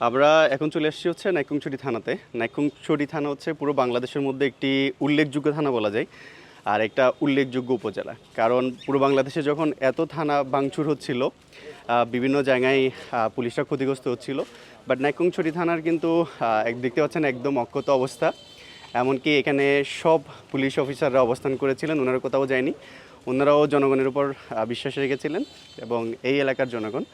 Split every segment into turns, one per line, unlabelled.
আমরা এখন চলে এসেছি হচ্ছে নাইকুংছড়ি থানাতে। নাইকুংছড়ি থানা হচ্ছে পুরো বাংলাদেশের মধ্যে একটি উল্লেখযোগ্য থানা বলা যায়, আর একটা উল্লেখযোগ্য উপজেলা। কারণ পুরো বাংলাদেশে যখন এত থানা ভাঙচুর হচ্ছিল বিভিন্ন জায়গায় পুলিশরা ক্ষতিগ্রস্ত হচ্ছিল বাট নাইকুংছড়ি থানার কিন্তু দেখতে পাচ্ছেন একদম অক্ষত অবস্থা। এমনকি এখানে সব পুলিশ অফিসাররা অবস্থান করেছিলেন, ওনারা কোথাও যায়নি। ওনারাও জনগণের উপর বিশ্বাস রেখেছিলেন এবং এই এলাকার জনগণ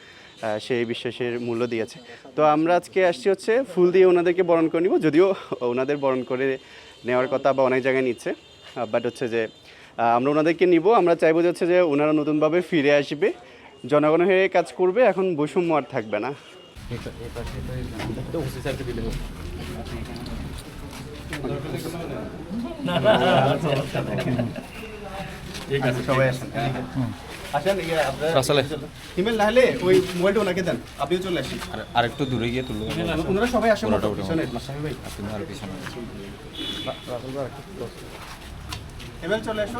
সেই বিশ্বাসের মূল্য দিয়েছে। তো আমরা আজকে আসছি হচ্ছে ফুল দিয়ে ওনাদেরকে বরণ করে নিব। যদিও ওনাদের বরণ করে নেওয়ার কথা বা অনেক জায়গায় নিচ্ছে বাট হচ্ছে যে আমরা ওনাদেরকে নিব। আমরা চাইব যে হচ্ছে যে ওনারা নতুনভাবে ফিরে আসবে। জনগণ হয়ে কাজ করবে, এখন বৈষম্য আর থাকবে না। সবাই আসেন আসেন
আসলে
হিমেল না হলে ওই মোবাইলটা ওনাকে দেন আপনিও চলে আসেন।
আর একটু দূরে গিয়ে তুলবো
ওনারা সবাই আসেন ভাই
আর পিছনে
চলে আসো।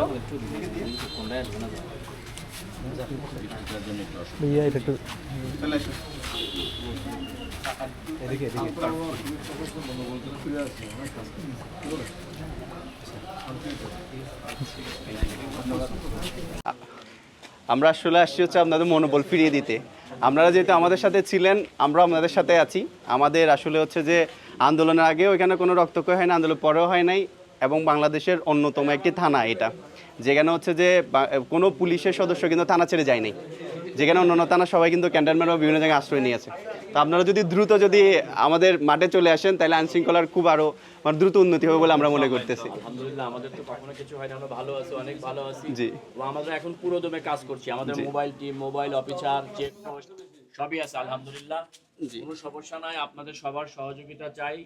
চলে আসো। আমরা আসলে আসছি হচ্ছে আপনাদের মনোবল ফিরিয়ে দিতে। আপনারা যেহেতু আমাদের সাথে ছিলেন আমরা আপনাদের সাথে আছি। আমাদের আসলে হচ্ছে যে আন্দোলনের আগে ওইখানে কোনো রক্তক্ষয় হয় না আন্দোলন পরেও হয় নাই এবং বাংলাদেশের অন্যতম একটি থানা এটা। যেখানে হচ্ছে যে কোনো পুলিশের সদস্য কিন্তু থানা ছেড়ে যায় নাই। যেখানে অন্যান্য থানা সবাই কিন্তু ক্যান্টনমেন্ট বা বিভিন্ন জায়গায় আশ্রয় নিয়েছে। তো আপনারা যদি দ্রুত যদি আমাদের মাঠে চলে আসেন তাহলে আইন শৃঙ্খলার খুব আরও মানে দ্রুত উন্নতি হবে বলে আমরা মনে করতেছি।
আলহামদুলিল্লাহ আমাদের তো কখনো কিছু হয় না আমরা ভালো আছি অনেক ভালো আছি।
জি।
আমরা এখন পুরো দমে কাজ করছি আমাদের mobile team mobile officer check post সবই আছে আলহামদুলিল্লাহ। কোনো সমস্যা নাই আপনাদের সবার সহযোগিতা চাই।